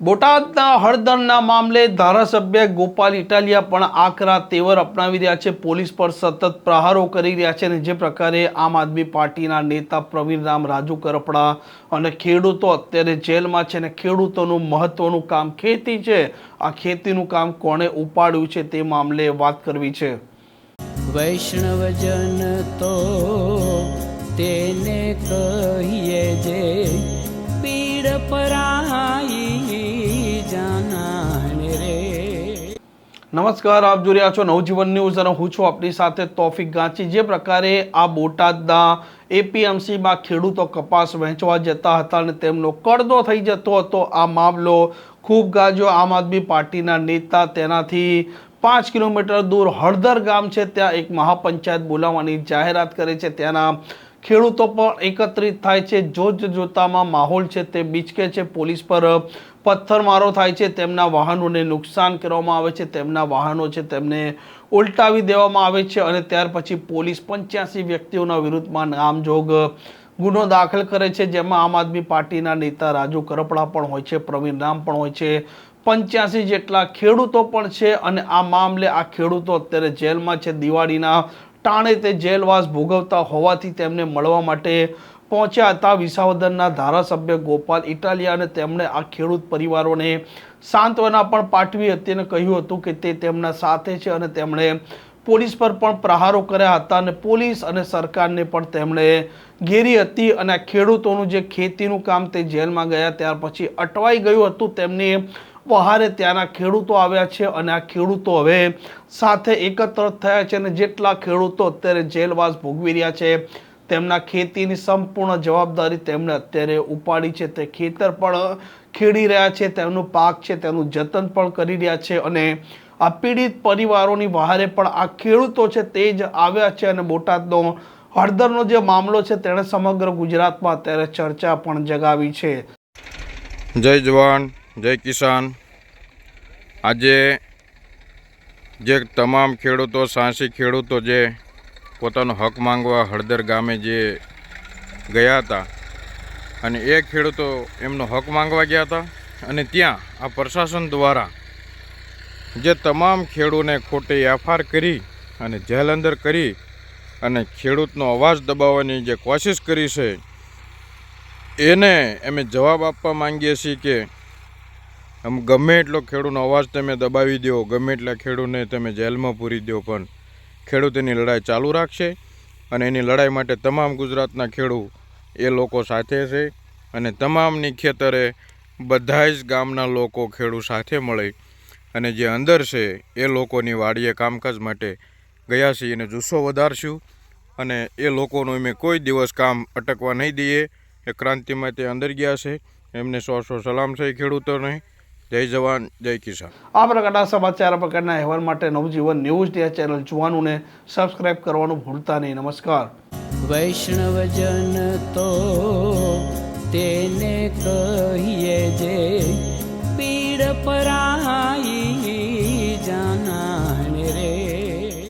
બોટાદના હળદરના મામલે ધારાસભ્ય ગોપાલ ઇટાલિયા પણ આકરા તેવર અપનાવી રહ્યા છે. પોલીસ પર સતત પ્રહારો કરી રહ્યા છે અને જે પ્રકારે આમ આદમી પાર્ટીના નેતા પ્રવીણ રામ રાજુ કરપડા અને ખેડૂતો અત્યારે જેલમાં છે અને ખેડૂતોનું મહત્વનું કામ ખેતી છે. આ ખેતીનું કામ કોણે ઉપાડ્યું છે તે મામલે વાત કરવી છે. વૈષ્ણવજન તો તેને કહીએ નમસ્કાર, આપ જોઈ રહ્યા છો નવજીવન ન્યૂઝ અને હું છું આપની સાથે તોફિક ગાંચી. જે પ્રકારે આ બોટાદના એપીએમસીમાં ખેડૂતો કપાસ વહેંચવા જતા હતા અને તેમનો કડદો થઈ જતો હતો, આ મામલો ખૂબ ગાજો આમ આદમી પાર્ટીના નેતા તેનાથી પાંચ કિલોમીટર દૂર હળદર ગામ છે, ત્યાં એક મહાપંચાયત બોલાવવાની જાહેરાત કરે છે. ત્યાંના ખેડૂતો પણ એકત્રિત થાય છે. જોત જોતામાં માહોલ છે તે બીચકે છે. પોલીસ પર પથ્થરમારો થાય છે, તેમના વાહનોને નુકસાન કરવામાં આવે છે, તેમના વાહનો છે, તેમને ઉલટાવી દેવામાં આવે છે અને ત્યાર પછી પોલીસ પંચ્યાસી વ્યક્તિઓના વિરુદ્ધમાં નામજોગ ગુનો દાખલ કરે છે. જેમાં આમ આદમી પાર્ટીના નેતા રાજુ કરપડા પણ હોય છે, પ્રવીણ રામ પણ હોય છે, પંચ્યાસી જેટલા ખેડૂતો પણ છે અને આ મામલે આ ખેડૂતો અત્યારે જેલમાં છે. દિવાળીના ટાણે તે જેલવાસ ભોગવતા હોવાથી તેમને મળવા માટે પહોંચ્યા હતા. વિસાવદરના ધારાસભ્ય ગોપાલ ઇટાલિયા અને તેમણે આ ખેડૂત પરિવારોને સાંત્વના પણ પાઠવી હતી અને કહ્યું હતું કે તે તેમના સાથે છે અને તેમણે પોલીસ પર પણ પ્રહારો કર્યા હતા અને પોલીસ અને સરકારને પણ તેમણે ઘેરી હતી અને ખેડૂતોનું જે ખેતીનું કામ તે જેલમાં ગયા ત્યાર પછી અટવાઈ ગયું હતું. તેમની વહારે ત્યાંના ખેડૂતો આવ્યા છે અને આ ખેડૂતો હવે સાથે એકત્ર થયા છે અને જેટલા ખેડૂતો અત્યારે જેલવાસ ભોગવી રહ્યા છે તેમના ખેતીની સંપૂર્ણ જવાબદારી તેમણે અત્યારે ઉપાડી છે. તે ખેતર પણ ખેડી રહ્યા છે, તેમનું પાક છે, તેનું જતન પણ કરી રહ્યા છે અને આ પીડિત પરિવારોની વહારે પણ આ ખેડૂતો છે તે જ આવ્યા છે અને બોટાદનો હળદરનો જે મામલો છે તેણે સમગ્ર ગુજરાતમાં અત્યારે ચર્ચા પણ જગાવી છે. જય જવાન, જય કિસાન. આજે જે તમામ ખેડૂતો સાહસી ખેડૂતો જે પોતાનો હક માંગવા હળદર ગામે જે ગયા હતા. અને એ ખેડૂતો એમનો હક માંગવા ગયા હતા અને ત્યાં આ પ્રશાસન દ્વારા જે તમામ ખેડૂને ખોટી એફઆર કરી અને જેલ અંદર કરી અને ખેડૂતનો અવાજ દબાવવાની જે કોશિશ કરી છે, એને અમે જવાબ આપવા માંગીએ છીએ કે આમ ગમે એટલો ખેડૂતનો અવાજ તમે દબાવી દો, ગમે એટલા ખેડૂતને તમે જેલમાં પૂરી દો, પણ ખેડૂત એની લડાઈ ચાલુ રાખશે અને એની લડાઈ માટે તમામ ગુજરાતના ખેડૂત એ લોકો સાથે છે અને તમામની ખેતરે બધા જ ગામના લોકો ખેડૂત સાથે મળી અને જે અંદર છે એ લોકોની વાડીએ કામકાજ માટે ગયા છીએ એને જુસ્સો વધારશું અને એ લોકોનું અમે કોઈ દિવસ કામ અટકવા નહીં દઈએ. એ ક્રાંતિમાં તે અંદર ગયા છે. એમને સો સો સલામ છે ખેડૂતોને. જય જવાન જય કિસાન. આ પ્રકારના સમાચાર આ પ્રકારના અહેવાલ માટે નવજીવન ન્યૂઝ ડે ચેનલ જોવાનું ને સબસ્ક્રાઇબ કરવાનું ભૂલતા નહીં. નમસ્કાર. વૈષ્ણવજન તો તેને કહીએ જે પીડ પરાઈ